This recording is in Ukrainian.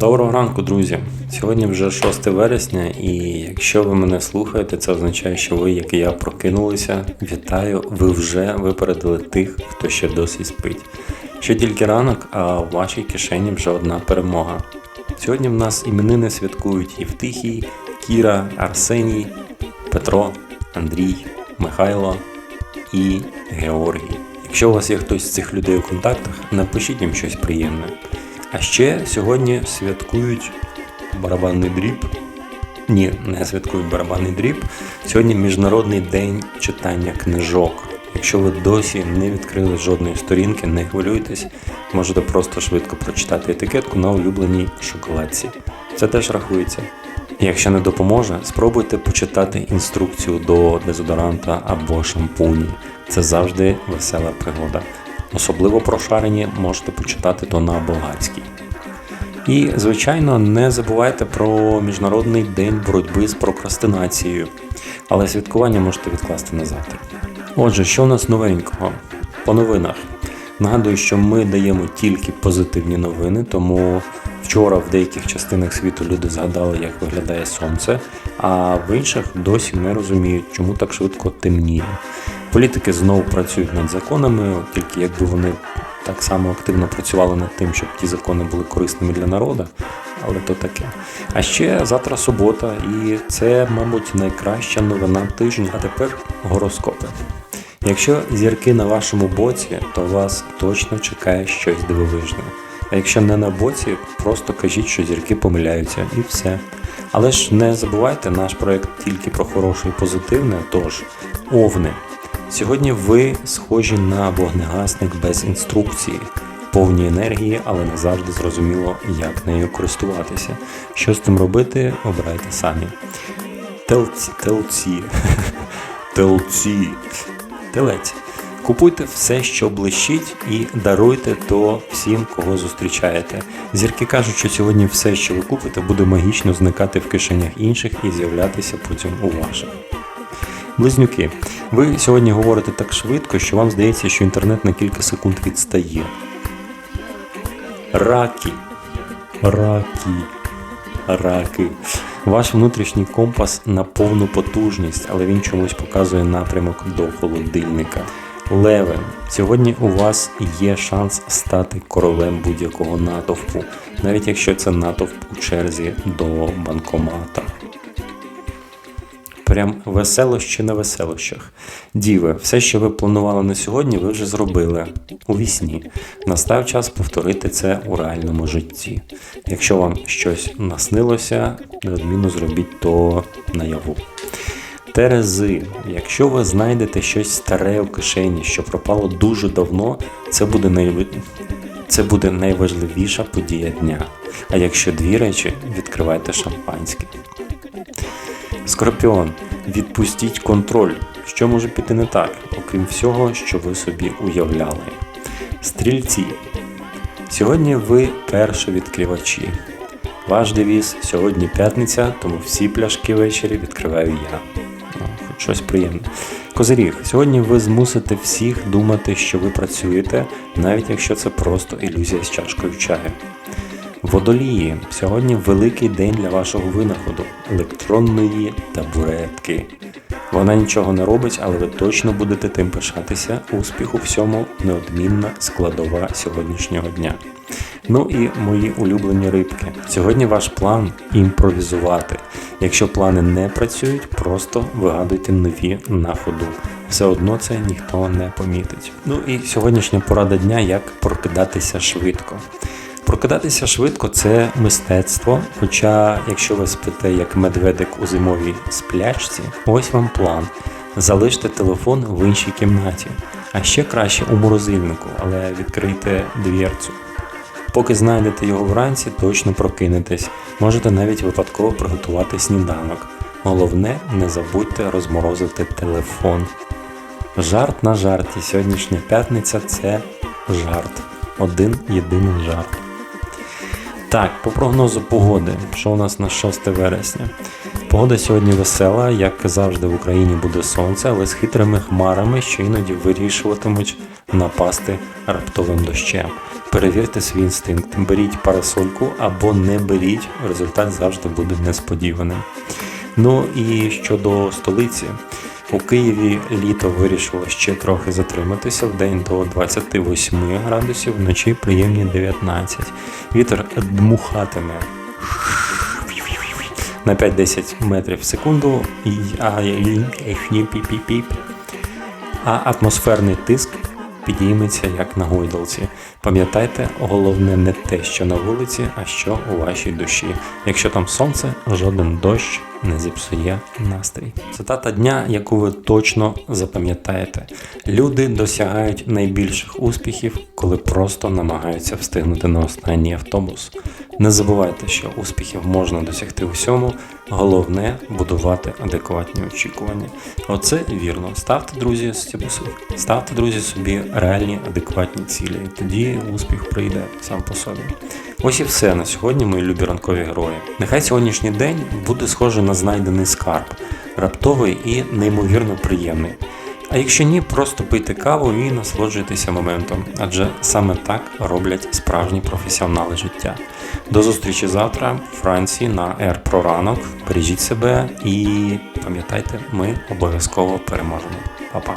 Доброго ранку, друзі! Сьогодні вже 6 вересня, і якщо ви мене слухаєте, це означає, що ви, як і я, прокинулися. Вітаю, ви вже випередили тих, хто ще досі спить. Ще тільки ранок, а в вашій кишені вже одна перемога. Сьогодні в нас іменини святкують Євтихій, Кіра, Арсеній, Петро, Андрій, Михайло і Георгій. Якщо у вас є хтось з цих людей у контактах, напишіть їм щось приємне. А ще сьогодні святкують барабанний дріб. Ні, не святкують барабанний дріб. Сьогодні Міжнародний день читання книжок. Якщо ви досі не відкрили жодної сторінки, не хвилюйтесь, можете просто швидко прочитати етикетку на улюбленій шоколадці. Це теж рахується. Якщо не допоможе, спробуйте почитати інструкцію до дезодоранта або шампуні. Це завжди весела пригода. Особливо прошарені можете почитати то на болгарській. І, звичайно, не забувайте про Міжнародний день боротьби з прокрастинацією, але святкування можете відкласти на завтра. Отже, що у нас новенького? По новинах. Нагадую, що ми даємо тільки позитивні новини, тому вчора в деяких частинах світу люди згадали, як виглядає сонце, а в інших досі не розуміють, чому так швидко темніє. Політики знову працюють над законами, тільки якби вони так само активно працювали над тим, щоб ті закони були корисними для народу, але то таке. А ще завтра субота, і це, мабуть, найкраща новина тижня. А тепер гороскопи. Якщо зірки на вашому боці, то вас точно чекає щось дивовижне. А якщо не на боці, просто кажіть, що зірки помиляються, і все. Але ж не забувайте, наш проект тільки про хороше і позитивне, тож овни. Сьогодні ви схожі на вогнегасник без інструкції, повні енергії, але не завжди зрозуміло, як нею користуватися. Що з цим робити, обирайте самі. Телці, телці, телці, телець. Купуйте все, що блищить, і даруйте то всім, кого зустрічаєте. Зірки кажуть, що сьогодні все, що ви купите, буде магічно зникати в кишенях інших і з'являтися потім у ваших. Близнюки, ви сьогодні говорите так швидко, що вам здається, що інтернет на кілька секунд відстає. Раки. Раки. Раки. Ваш внутрішній компас на повну потужність, але він чомусь показує напрямок до холодильника. Леве, сьогодні у вас є шанс стати королем будь-якого натовпу, навіть якщо це натовп у черзі до банкомата. Прям веселощі на веселощах. Діви, все, що ви планували на сьогодні, ви вже зробили у вісні. Настав час повторити це у реальному житті. Якщо вам щось наснилося, неодмінно зробіть то наяву. Терези, якщо ви знайдете щось старе у кишені, що пропало дуже давно, це буде найв... це буде найважливіша подія дня. А якщо дві речі, відкривайте шампанське. Скорпіон, відпустіть контроль. Що може піти не так, окрім всього, що ви собі уявляли. Стрільці. Сьогодні ви перші відкривачі. Ваш девіз сьогодні п'ятниця, тому всі пляшки ввечері відкриваю я. Щось приємне. Козиріг, сьогодні ви змусите всіх думати, що ви працюєте, навіть якщо це просто ілюзія з чашкою чаю. Водолії, сьогодні великий день для вашого винаходу електронної табуретки. Вона нічого не робить, але ви точно будете тим пишатися. Успіх у всьому неодмінна складова сьогоднішнього дня. Ну і мої улюблені рибки. Сьогодні ваш план імпровізувати. Якщо плани не працюють, просто вигадуйте нові на ходу. Все одно це ніхто не помітить. Ну і сьогоднішня порада дня як прокидатися швидко. Прокидатися швидко це мистецтво. Хоча, якщо ви спите як медведик у зимовій сплячці, ось вам план. Залиште телефон в іншій кімнаті, а ще краще у морозильнику, але відкрийте двірцю. Поки знайдете його вранці, точно прокинетесь. Можете навіть випадково приготувати сніданок. Головне, не забудьте розморозити телефон. Жарт на жарті. Сьогоднішня п'ятниця це жарт. Один єдиний жарт. Так, по прогнозу погоди, що у нас на 6 вересня. Погода сьогодні весела, як завжди в Україні буде сонце, але з хитрими хмарами, що іноді вирішуватимуть напасти раптовим дощем. Перевірте свій інстинкт, беріть парасольку або не беріть, результат завжди буде несподіваним. Ну і щодо столиці. У Києві літо вирішило ще трохи затриматися в день до 28 градусів, вночі приємні 19. Вітер дмухатиме на 5-10 метрів в секунду, а атмосферний тиск підійметься як на гойдалці. Пам'ятайте, головне не те, що на вулиці, а що у вашій душі. Якщо там сонце, жоден дощ не зіпсує настрій. Цитата дня, яку ви точно запам'ятаєте: люди досягають найбільших успіхів, коли просто намагаються встигнути на останній автобус. Не забувайте, що успіхів можна досягти усьому. Головне будувати адекватні очікування. Оце вірно. Ставте друзі собі ставте друзі собі реальні адекватні цілі. І тоді успіх прийде сам по собі. Ось і все на сьогодні, мої любі ранкові герої. Нехай сьогоднішній день буде схожий на знайдений скарб, раптовий і неймовірно приємний. А якщо ні, просто пийте каву і насолоджуйтеся моментом, адже саме так роблять справжні професіонали життя. До зустрічі завтра в Франції на Air Pro ранок. Бережіть себе і пам'ятайте, ми обов'язково переможемо. Па-па!